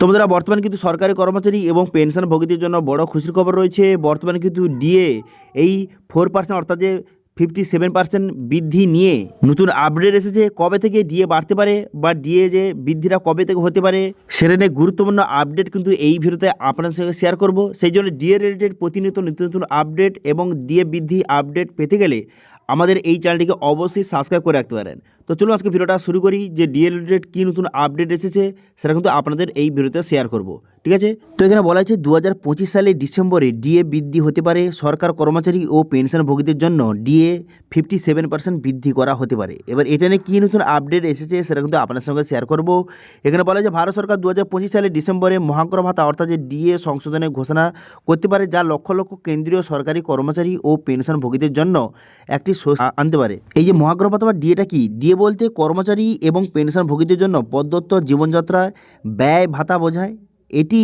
তো বর্তমানে কিন্তু সরকারি কর্মচারী এবং পেনশন ভোগীদের জন্য বড় খুশির খবর রয়েছে। বর্তমানে কিন্তু ডিএ এই ফোর পার্সেন্ট অর্থাৎ যে ফিফটি সেভেন পার্সেন্ট বৃদ্ধি নিয়ে নতুন আপডেট এসেছে। কবে থেকে ডিএ বাড়তে পারে বা ডিএ যে বৃদ্ধিটা কবে থেকে হতে পারে, সেটা নিয়ে গুরুত্বপূর্ণ আপডেট কিন্তু এই ভিডিওতে আপনার সঙ্গে শেয়ার করব। সেই জন্য ডিএ রিলেটেড প্রতিনিয়ত নতুন নতুন আপডেট এবং ডিএ বৃদ্ধি আপডেট পেতে গেলে আমাদের এই চ্যানেলটিকে অবশ্যই সাবস্ক্রাইব করে রাখতে পারেন। তো চলুন আজকে ভিডিওটা শুরু করি যে ডিএ রিলেটেড কী নতুন আপডেট এসেছে, সেটা কিন্তু আপনাদের এই ভিডিওতে শেয়ার করব। ঠিক আছে? তো এখানে বলা আছে দু হাজার সালের ডিসেম্বরে ডিএ বৃদ্ধি হতে পারে, সরকার কর্মচারী ও পেনশনভোগীদের জন্য ডিএ ফিফটি সেভেন পার্সেন্ট বৃদ্ধি করা হতে পারে। এবার এটা নিয়ে কী নতুন আপডেট এসেছে সেটা কিন্তু আপনার সঙ্গে শেয়ার করব। এখানে বলা যে ভারত সরকার দু সালের ডিসেম্বরে মহাঙ্কর ভাতা অর্থাৎ যে ডিএ সংশোধনের ঘোষণা করতে পারে, যা লক্ষ লক্ষ কেন্দ্রীয় সরকারি কর্মচারী ও পেনশনভোগীদের জন্য একটি আনতে পারে। এই যে মহাগ্র ভাতা বা ডিএটা কি? ডিএ বলতে কর্মচারী এবং পেনশনভোগীদের জন্য প্রদত্ত জীবনযাত্রায় ব্যয়, ভাতা বোঝায়। এটি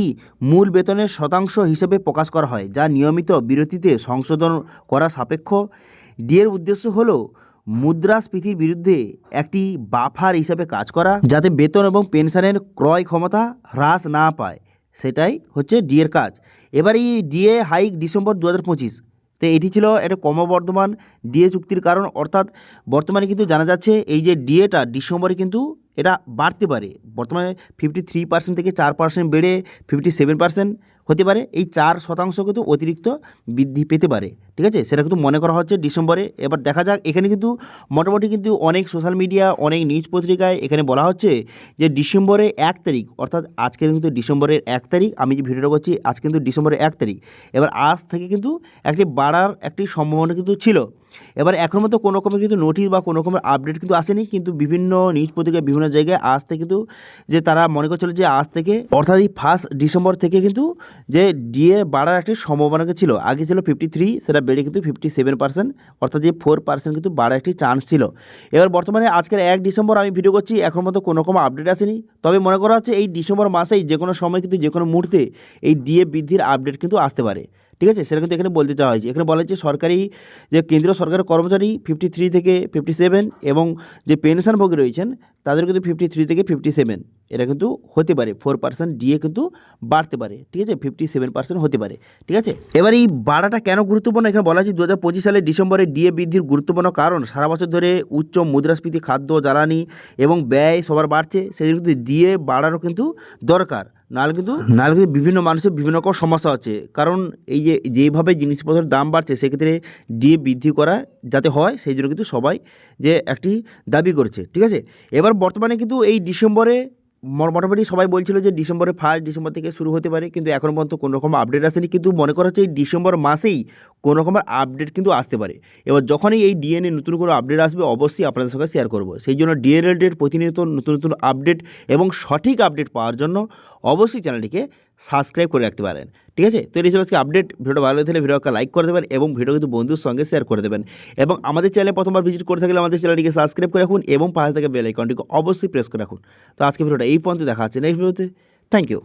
মূল বেতনের শতাংশ হিসেবে প্রকাশ করা হয়, যা নিয়মিত বিরতিতে সংশোধন করা সাপেক্ষ। ডিএর উদ্দেশ্য হল মুদ্রাস্ফীতির বিরুদ্ধে একটি বাফার হিসেবে কাজ করা, যাতে বেতন এবং পেনশনের ক্রয় ক্ষমতা হ্রাস না পায়। সেটাই হচ্ছে ডিএর কাজ। এবার এই ডিএ হাইক ডিসেম্বর দু হাজার পঁচিশ। তো এটি ছিল একটা ক্রমবর্ধমান ডিএ চুক্তির কারণ। অর্থাৎ বর্তমানে কিন্তু জানা যাচ্ছে, এই যে ডিএটা ডিসেম্বরে কিন্তু এটা বাড়তে পারে। বর্তমানে ফিফটি থ্রি পার্সেন্ট থেকে চার পার্সেন্ট বেড়ে ফিফটি সেভেন পার্সেন্ট হতে পারে, এই চার শতাংশ কিন্তু অতিরিক্ত বৃদ্ধি পেতে পারে, ঠিক আছে? সেটা কিন্তু মনে করা হচ্ছে ডিসেম্বরে। এবার দেখা যাক, এখানে কিন্তু মোটামুটি কিন্তু অনেক সোশ্যাল মিডিয়া, অনেক নিউজ পত্রিকায় এখানে বলা হচ্ছে যে ডিসেম্বরে এক তারিখ, অর্থাৎ আজকে কিন্তু ডিসেম্বরের এক তারিখ, আমি যে ভিডিওটা করছি আজ কিন্তু ডিসেম্বরের এক তারিখ। এবার আজ থেকে কিন্তু একটি বাড়ার একটি সম্ভাবনা কিন্তু ছিল। এবার এখন মতো কোনো রকমের কিন্তু নোটিশ বা কোনো রকমের আপডেট কিন্তু আসেনি, কিন্তু বিভিন্ন নিউজ পত্রিকায় বিভিন্ন জায়গায় আজ থেকে কিন্তু যে তারা মনে করছিল যে আজ থেকে, অর্থাৎ এই ফার্স্ট ডিসেম্বর থেকে কিন্তু যে ডিএ বাড়ার একটি সম্ভাবনা ছিল। আগে ছিল ফিফটি থ্রি সেটা বেড়ে কিন্তু ফিফটি সেভেন পার্সেন্ট অর্থাৎ যে ফোর পার্সেন্ট কিন্তু বাড়ার একটি চান্স ছিল। এবার বর্তমানে আজকের এক ডিসেম্বর আমি ভিডিও করছি, এখন মতো কোনো রকম আপডেট আসেনি। তবে মনে করা হচ্ছে এই ডিসেম্বর মাসেই যে কোনো সময় কিন্তু যে কোনো মুহূর্তে এই ডিএ বৃদ্ধির আপডেট কিন্তু আসতে পারে। ঠিক আছে? সেটা কিন্তু এখানে বলতে চাওয়া হয়েছে। এখানে বলা হচ্ছে সরকারি যে কেন্দ্রীয় সরকারের কর্মচারী ফিফটি থ্রি থেকে ফিফটি সেভেন এবং যে পেনশনভোগী রয়েছেন, তাদের কিন্তু ফিফটি থ্রি থেকে ফিফটি সেভেন এটা কিন্তু হতে পারে। ফোর পার্সেন্ট ডিএ কিন্তু বাড়তে পারে। ঠিক আছে? ফিফটি সেভেন পার্সেন্ট হতে পারে। ঠিক আছে? এবার এই বাড়াটা কেন গুরুত্বপূর্ণ? এখানে বলা হচ্ছে দু হাজার পঁচিশ সালের ডিসেম্বরে ডিএ বৃদ্ধির গুরুত্বপূর্ণ কারণ সারা বছর ধরে উচ্চ মুদ্রাস্ফীতি, খাদ্য, জ্বালানি এবং ব্যয় সবার বাড়ছে। জন্য কিন্তু ডিএ বাড়ারও কিন্তু দরকার। নাহলে কিন্তু নাহলে কিন্তু বিভিন্ন মানুষের বিভিন্ন রকম সমস্যা আছে কারণ এই যে যেইভাবে জিনিসপত্রের দাম বাড়ছে সেক্ষেত্রে ডিএ বৃদ্ধি করা যাতে হয় সেই জন্য কিন্তু সবাই যে একটি দাবি করছে ঠিক আছে? এবার বর্তমানে কিন্তু এই ডিসেম্বরে মোটামুটি সবাই বলছিল যে ডিসেম্বরের ফার্স্ট ডিসেম্বর থেকে শুরু হতে পারে কিন্তু এখন পর্যন্ত কোনো রকম আপডেট আসেনি। কিন্তু মনে করা হচ্ছে এই ডিসেম্বর মাসেই কোনো রকমের আপডেট কিন্তু আসতে পারে। এবার যখনই এই ডিএনএ নতুন কোনো আপডেট আসবে, অবশ্যই আপনাদের সঙ্গে শেয়ার করব। সেই জন্য ডিএ রিলেটেড প্রতিনিয়ত নতুন নতুন আপডেট এবং সঠিক আপডেট পাওয়ার জন্য অবশ্যই চ্যানেলটিকে সাবস্ক্রাইব করে রাখতে পারেন। ঠিক আছে? তো এই ছিল আজকে আপডেট ভিডিও ভালো লাগলে ভিডিওকে লাইক করে দেবেন এবং ভিডিও কিন্তু বন্ধুর সঙ্গে শেয়ার করে দেবেন। এবং আমাদের চ্যানেলে প্রথমবার ভিজিট করে থাকলে আমাদের চ্যানেলটিকে সাবস্ক্রাইব করে রাখুন এবং পাশে থেকে বেল আইকনটিকে অবশ্যই প্রেস করে রাখুন। তো আজকে ভিডিওটা এই পর্যন্ত। দেখা হচ্ছে নেক্সট ভিডিওতে থ্যাংক ইউ